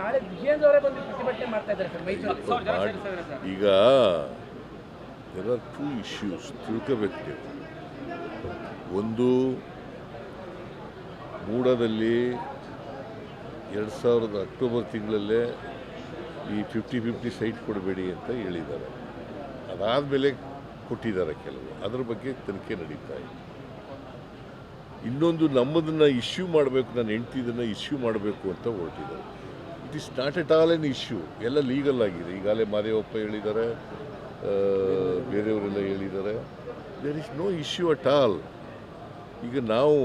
ನಾಳೆ ವಿಜೇಂದ್ರ ಅವರೇ ಬಂದು ಪ್ರತಿಭಟನೆ ಮಾಡ್ತಾ ಇದ್ದಾರೆ ಸರ್ ಮೈಸೂರು. ಮಾಡಿ- ಈಗ ದೇರ್ ಆರ್ ಟೂ ಇಶ್ಯೂಸ್ ತಿಳ್ಕೋಬೇಕು ಒಂದು ಮೂಡದಲ್ಲಿ ಎರಡು ಸಾವಿರದ ಅಕ್ಟೋಬರ್ ತಿಂಗಳಲ್ಲೇ ಈ ಫಿಫ್ಟಿ ಫಿಫ್ಟಿ ಸೈಟ್ ಕೊಡಬೇಡಿ ಅಂತ ಹೇಳಿದ್ದಾರೆ. ಅದಾದಮೇಲೆ ಕೊಟ್ಟಿದ್ದಾರೆ ಕೆಲವು. ಅದ್ರ ಬಗ್ಗೆ ತನಿಖೆ ನಡೀತಾ ಇದೆ. ಇನ್ನೊಂದು ನಮ್ಮದನ್ನು ಇಶ್ಯೂ ಮಾಡಬೇಕು ನನ್ನ ಹೆಂಡ್ತಿದನ್ನು ಇಶ್ಯೂ ಮಾಡಬೇಕು ಅಂತ ಹೊರಟಿದ್ದಾರೆ. It is not at all an issue ಎಲ್ಲ ಲೀಗಲ್ ಆಗಿದೆ. ಈಗಾಗಲೇ ಮಾದೇವಪ್ಪ ಹೇಳಿದ್ದಾರೆ ಬೇರೆಯವರೆಲ್ಲ ಹೇಳಿದ್ದಾರೆ. There is no issue at all ಈಗ ನಾವು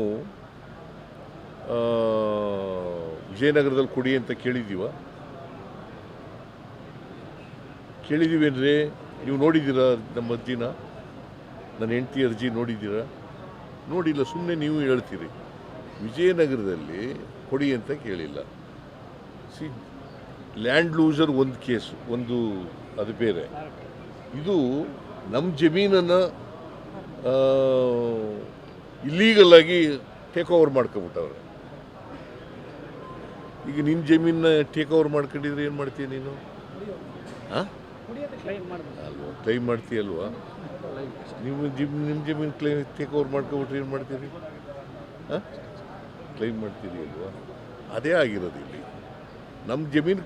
ವಿಜಯನಗರದಲ್ಲಿ ಕೊಡಿ ಅಂತ ಕೇಳಿದ್ದೀವ ಕೇಳಿದ್ದೀವೇನ್ರಿ ನೀವು ನೋಡಿದ್ದೀರಾ ನಮ್ಮ ಅರ್ಜಿನ? ನನ್ನ ಹೆಂಡತಿ ಅರ್ಜಿ ನೋಡಿದ್ದೀರಾ? ನೋಡಿಲ್ಲ ಸುಮ್ಮನೆ ನೀವು ಹೇಳ್ತೀರಿ. ವಿಜಯನಗರದಲ್ಲಿ ಕೊಡಿ ಅಂತ ಕೇಳಿಲ್ಲ. ಸಿ, ಲ್ಯಾಂಡ್ ಲೂಸರ್ ಒಂದು ಕೇಸು, ಒಂದು ಅದು ಬೇರೆ. ಇದು ನಮ್ಮ ಜಮೀನನ್ನು ಇಲ್ಲೀಗಲ್ಲಾಗಿ ಟೇಕ್ ಓವರ್ ಮಾಡ್ಕೊಬಿಟ್ಟವ್ರೆ ಈಗ ನಿನ್ನ ಜಮೀನ ಟೇಕ್ ಓವರ್ ಮಾಡ್ಕೊಂಡಿದ್ರೆ ಏನು ಮಾಡ್ತೀಯ ನೀನು? ಹಾಂ ಅಲ್ವಾ ಕ್ಲೈಮ್ ಮಾಡ್ತೀಯಲ್ವಾ ನೀವು ಜಿಮ್ ನಿಮ್ಮ ಜಮೀನು ಕ್ಲೈಮ್ ಟೇಕ್ ಓವರ್ ಮಾಡ್ಕೊಬಿಟ್ರೆ ಏನು ಮಾಡ್ತೀರಿ? ಹಾಂ ಕ್ಲೈಮ್ ಮಾಡ್ತೀರಿ ಅಲ್ವಾ? ಅದೇ ಆಗಿರೋದು ಇಲ್ಲಿ. ನಮ್ಮ ಜಮೀನು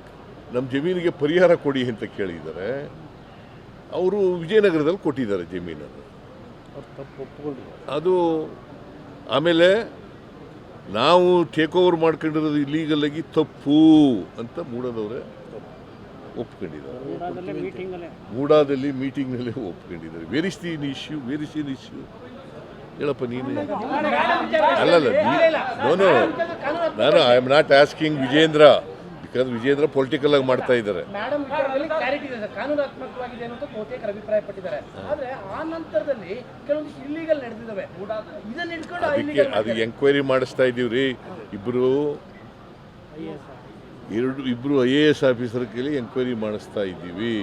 ನಮ್ಮ ಜಮೀನಿಗೆ ಪರಿಹಾರ ಕೊಡಿ ಅಂತ ಕೇಳಿದ್ದಾರೆ ಅವರು ವಿಜಯನಗರದಲ್ಲಿ ಕೊಟ್ಟಿದ್ದಾರೆ ಜಮೀನನ್ನು. ಅದು ಆಮೇಲೆ ನಾವು ಟೇಕ್ ಓವರ್ ಮಾಡ್ಕೊಂಡಿರೋದು ಇಲ್ಲೀಗಲಾಗಿ ತಪ್ಪು ಅಂತ ಮೂಡದವರೇ ಒಪ್ಕೊಂಡಿದ್ದಾರೆ. ಮೂಡಾದಲ್ಲಿ ಮೀಟಿಂಗ್ನಲ್ಲಿ ಒಪ್ಕೊಂಡಿದ್ದಾರೆ. ವೇರಿಸ್ತೀನಿ issue where is in issue ಹೇಳಪ್ಪ ನೀನು. ಅಲ್ಲಲ್ಲ ನೋ ನೋ ನಾನು I am not asking Vijendra. Because Vijendra political ಆಗಿ ಮಾಡ್ತಾ ಇದ್ದಾರೆ. ಮೇಡಮ್ ವಿಚಾರದಲ್ಲಿ ಕ್ಲಾರಿಟಿ ಇದೆ ಸರ್. ಕಾನೂನಾತ್ಮಕವಾಗಿದೆ ಅನ್ನೋದು ಬಹುತೇಕರು ಅಭಿಪ್ರಾಯ ಪಟ್ಟಿದ್ದಾರೆ ಆದ್ರೆ ಆ ನಂತರದಲ್ಲಿ ಕೆಲವೊಂದು ಇಲ್ಲಿಗಲ್ ನಡೆದಿದ್ದಾವೆ. ಇದನ್ನ ಅದಕ್ಕೆ ಅದು ಎಂಕ್ವೈರಿ ಮಾಡಿಸ್ತಾ ಇದ್ದೀವಿ ರೀ ಇಬ್ಬರು ಎರಡು ಇಬ್ಬರು ಐ ಎ ಎಸ್ ಆಫೀಸರ್ ಕೇಳಿ ಎಂಕ್ವೈರಿ ಮಾಡಿಸ್ತಾ ಇದ್ದೀವಿ.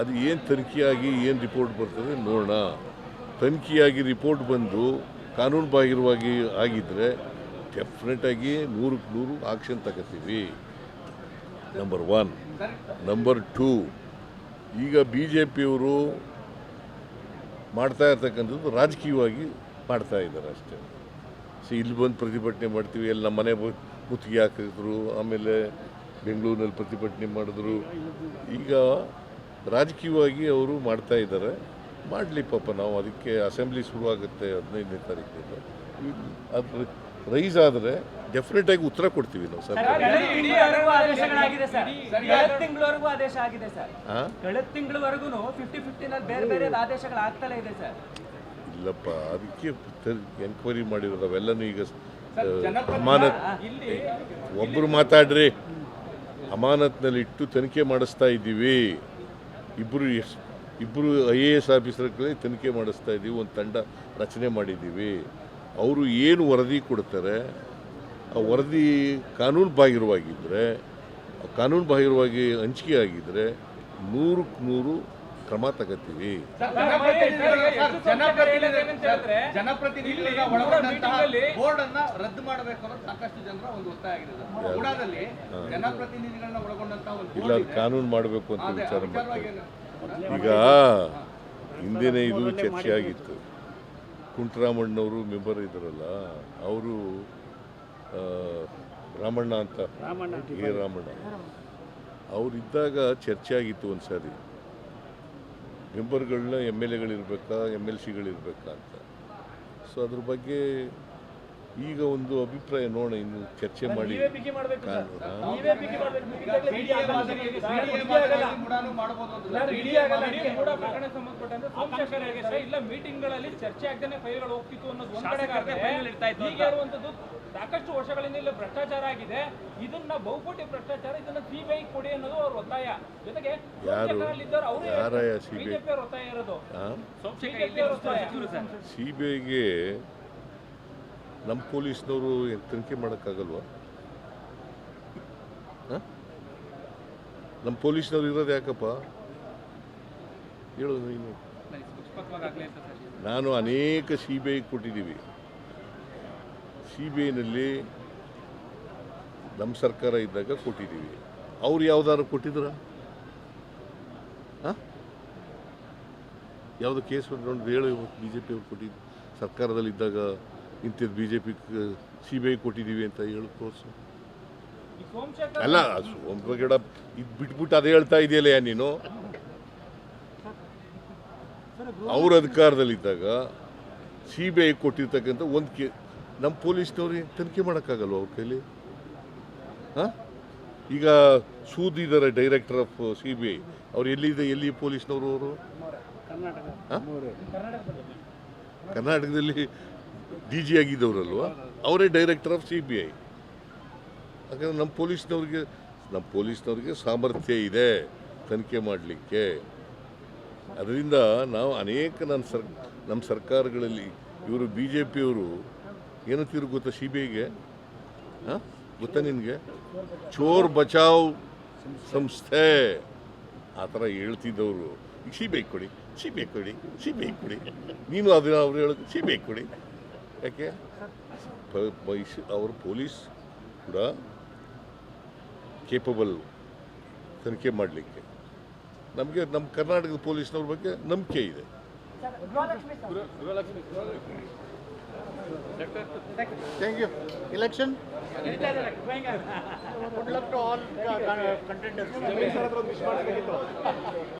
ಅದು ಏನು ತನಿಖೆಯಾಗಿ ಏನು ರಿಪೋರ್ಟ್ ಬರ್ತದೆ ನೋಡೋಣ. ತನಿಖೆಯಾಗಿ ರಿಪೋರ್ಟ್ ಬಂದು ಕಾನೂನು ಬಾಹಿರವಾಗಿ ಆಗಿದ್ದರೆ ಡೆಫಿನೆಟಾಗಿ ನೂರಕ್ಕೆ ನೂರು ಆಕ್ಷನ್ ತಗೋತೀವಿ. ನಂಬರ್ ಒನ್ ನಂಬರ್ ಟೂ ಈಗ ಬಿ ಜೆ ಪಿಯವರು ಮಾಡ್ತಾ ಇರ್ತಕ್ಕಂಥದ್ದು ರಾಜಕೀಯವಾಗಿ ಮಾಡ್ತಾ ಇದ್ದಾರೆ ಅಷ್ಟೇ. ಸೊ, ಇಲ್ಲಿ ಬಂದು ಪ್ರತಿಭಟನೆ ಮಾಡ್ತೀವಿ, ಎಲ್ಲ ನಮ್ಮ ಮನೆ ಮುತ್ತಿಗೆ ಹಾಕಿದ್ರು, ಆಮೇಲೆ ಬೆಂಗಳೂರಿನಲ್ಲಿ ಪ್ರತಿಭಟನೆ ಮಾಡಿದ್ರು. ಈಗ ರಾಜಕೀಯವಾಗಿ ಅವರು ಮಾಡ್ತಾ ಇದ್ದಾರೆ. ಮಾಡಲಿ ಪಾಪ, ನಾವು ಅದಕ್ಕೆ ಅಸೆಂಬ್ಲಿ ಶುರುವಾಗುತ್ತೆ ಹದಿನೈದನೇ ತಾರೀಕಿಂದ. ಅದು ರೈಸ್ ಆದರೆ ಡೆಫಿನೆಟಾಗಿ ಉತ್ತರ ಕೊಡ್ತೀವಿ ನಾವು ಸರ್. ಕಳೆದ ತಿಂಗಳವರೆಗೂ ಆದೇಶ ಆಗಿದೆ ಸರ್. ಹಾಂ ಕಳೆದ ತಿಂಗಳವರೆಗೂ ಫಿಫ್ಟಿ ಫಿಫ್ಟಿನಲ್ಲಿ ಬೇರೆ ಬೇರೆ ಆದೇಶಗಳು ಆಗ್ತಲೇ ಇದೆ ಸರ್. ಇಲ್ಲಪ್ಪ ಅದಕ್ಕೆ ಎನ್ಕ್ವೈರಿ ಮಾಡಿರೋದು ಅವೆಲ್ಲನೂ ಈಗ ಅಮಾನತ್ ಒಬ್ಬರು ಮಾತಾಡ್ರಿ. ಅಮಾನತ್ನಲ್ಲಿ ಇಟ್ಟು ತನಿಖೆ ಮಾಡಿಸ್ತಾ ಇದ್ದೀವಿ. ಇಬ್ಬರು ಇಬ್ಬರು ಐ ಎ ಎಸ್ ಆಫೀಸರ್ಗಳೇ ತನಿಖೆ ಮಾಡಿಸ್ತಾ ಇದ್ದೀವಿ ಒಂದು ತಂಡ ರಚನೆ ಮಾಡಿದ್ದೀವಿ. ಅವರು ಏನು ವರದಿ ಕೊಡ್ತಾರೆ ಆ ವರದಿ ಕಾನೂನು ಬಾಹಿರವಾಗಿದ್ದರೆ ಕಾನೂನು ಬಾಹಿರವಾಗಿ ಹಂಚಿಕೆ ಆಗಿದ್ದರೆ ನೂರಕ್ಕೆ ನೂರು ಕ್ರಮ ತಗೋತೀವಿ ಇಲ್ಲ ಅದು ಕಾನೂನು ಮಾಡಬೇಕು ಅಂತ ವಿಚಾರ ಮಾಡ್ತೀವಿ ಈಗ ಹಿಂದಿನ ಇದು ಚರ್ಚೆ ಆಗಿತ್ತು ಕುಂಟರಾಮಣ್ಣವರು ಮೆಂಬರ್ ಇದ್ದಾರಲ್ಲ ಅವರು ರಾಮಣ್ಣ ಅಂತ. ಎ ರಾಮಣ್ಣ. ಅವರಿದ್ದಾಗ ಚರ್ಚೆ ಆಗಿತ್ತು ಒಂದು ಸಾರಿ ಮೆಂಬರ್ಗಳನ್ನ ಎಂ ಎಲ್ ಎಗಳಿರ್ಬೇಕಾ ಎಂ ಎಲ್ ಸಿಗಳಿರ್ಬೇಕಾ ಅಂತ. ಸೊ ಅದ್ರ ಬಗ್ಗೆ ಈಗ ಒಂದು ಅಭಿಪ್ರಾಯ ನೋಡೋಣ ಇನ್ನು ಚರ್ಚೆ ಮಾಡಿ. ನೀವೇ ಬಿಗಿ ಮಾಡ್ಬೇಕು ಸರ್. ನೀವೇ ಬಿಗಿ ಮಾಡ್ಬೇಕು. ಬಿಗಿದಾಗ್ಲೇ ಬಿಗಿ ಆಗಲ್ಲ. ಆಗಲ್ಲ. ಕೂಡಾನು ಮಾಡಬಹುದು ಅಂತ ನಾನು ಆಗಲ್ಲ. ಅದಕ್ಕೆ. ಕೂಡ ಪ್ರಕರಣ ಸಂಬಂಧಪಟ್ಟಂತೆ ಸೋಮಶೇಖರ್ ಹೇಗೆ ಸರ್, ಇಲ್ಲ ಮೀಟಿಂಗ್ಗಳಲ್ಲಿ ಚರ್ಚೆ ಆಗದೇನೆ ಫೈಲ್ಗಳು ಹೋಗ್ತಿತ್ತು ಅನ್ನೋದು ಒಂದ್ ಕಡೆ ಆದ್ರೆ ಫೈಲ್ ಇಡ್ತಾ ಇತ್ತು ಈಗ ಇರುವಂತದ್ದು ಸಾಕಷ್ಟು ವರ್ಷಗಳಿಂದ ಇಲ್ಲಿ ಭ್ರಷ್ಟಾಚಾರ ಆಗಿದೆ. ಇದನ್ನ ಬಹುಕೋಟಿ ಭ್ರಷ್ಟಾಚಾರ ಇದನ್ನ ಸಿಬಿಐ ಕೊಡಿ ಅನ್ನೋದು ಅವ್ರ ಒತ್ತಾಯ. ಜೊತೆಗೆ? ಬಿಜೆಪಿ ಅವ್ರ ಒತ್ತಾಯ ಇರೋದು. ಹಾಂ ಬಿಜೆಪಿ ಅವ್ರ ಒತ್ತಾಯ ಸಿ ಬಿ ಐಗೆ ನಮ್ಮ ಪೊಲೀಸ್ನವರು ತನಿಖೆ ಮಾಡೋಕ್ಕಾಗಲ್ವ? ನಮ್ಮ ಪೊಲೀಸ್ನವ್ರು ಇರೋದು ಯಾಕಪ್ಪ? ಹೇಳೋದು ನೀನು. ನಾನು ಅನೇಕ ಸಿ ಬಿ ಐ ಕೊಟ್ಟಿದ್ದೀವಿ. ಸಿ ಬಿ ಐನಲ್ಲಿ ನಮ್ಮ ಸರ್ಕಾರ ಇದ್ದಾಗ ಕೊಟ್ಟಿದ್ದೀವಿ. ಅವ್ರು ಯಾವ್ದಾದ್ರು ಕೊಟ್ಟಿದ್ರ? ಯಾವುದು ಕೇಸ್ ನೋಡಿ ಹೇಳು ಬಿ ಜೆ ಪಿ ಅವ್ರು ಕೊಟ್ಟಿದ್ದು ಸರ್ಕಾರದಲ್ಲಿ ಇದ್ದಾಗ ಇಂಥದ್ದು B J P C B I ಕೊಟ್ಟಿದ್ದೀವಿ ಅಂತ ಹೇಳಿ ತೋರಿಸು ಸೋಮಶೇಖರ್ ಅಲ್ಲ ಸೋಮಗಡ ಇದು ಬಿಟ್ಬಿಟ್ಟು ಅದೇ ಹೇಳ್ತಾ ಇದೆಯಲ್ಲ ನೀನು? ಅವ್ರ ಅಧಿಕಾರದಲ್ಲಿದ್ದಾಗ ಸಿ ಬಿ ಐ ಕೊಟ್ಟಿರ್ತಕ್ಕಂಥ ಒಂದು ಕೆ ನಮ್ಮ ಪೊಲೀಸ್ನವ್ರಿಗೆ ತನಿಖೆ ಮಾಡೋಕ್ಕಾಗಲ್ವ ಅವ್ರ ಕೈಲಿ? ಹಾಂ? ಈಗ ಸೂದ್ ಇದ್ದಾರೆ director of C B I ಅವ್ರು ಎಲ್ಲಿದೆ ಎಲ್ಲಿ ಪೊಲೀಸ್ನವರು ಅವರು? ಕರ್ನಾಟಕದಲ್ಲಿ ಡಿ ಜಿ ಆಗಿದ್ದವರಲ್ವ? ಅವರೇ director of C B I ಹಾಗಾದ್ರೆ ನಮ್ಮ ಪೊಲೀಸ್ನವ್ರಿಗೆ ನಮ್ಮ ಪೊಲೀಸ್ನವ್ರಿಗೆ ಸಾಮರ್ಥ್ಯ ಇದೆ ತನಿಖೆ ಮಾಡಲಿಕ್ಕೆ. ಅದರಿಂದ ನಾವು ಅನೇಕ ನನ್ನ ಸರ್ ನಮ್ಮ ಸರ್ಕಾರಗಳಲ್ಲಿ, ಇವರು ಬಿ ಜೆ ಪಿಯವರು ಏನಂತೀರು ಗೊತ್ತಾ ಸಿ ಬಿ ಐಗೆ ಹಾಂ? ಗೊತ್ತಾ ನಿನಗೆ? ಚೋರ್ ಬಚಾವ್ ಸಂಸ್ಥೆ. ಆ ಥರ ಹೇಳ್ತಿದ್ದವರು. ಸಿ ಬಿ ಐ ಕೊಡಿ ಸಿ ಬಿ ಐ ಕೊಡಿ ಸಿ ಬಿ ಐ ಕೊಡಿ. ನೀನು ಅದನ್ನ ಅವ್ರು ಹೇಳೋದು ಸಿ ಬಿ ಐ ಕೊಡಿ. ಯಾಕೆ? ಅವರು ಅವ್ರ ಪೊಲೀಸ್ ಕೂಡ ಕೇಪಬಲ್ ತನಿಖೆ ಮಾಡಲಿಕ್ಕೆ. ನಮಗೆ ನಮ್ಮ ಕರ್ನಾಟಕದ ಪೊಲೀಸ್ನವ್ರ ಬಗ್ಗೆ ನಂಬಿಕೆ ಇದೆ. Thank you Election? Good luck to all uh, contenders.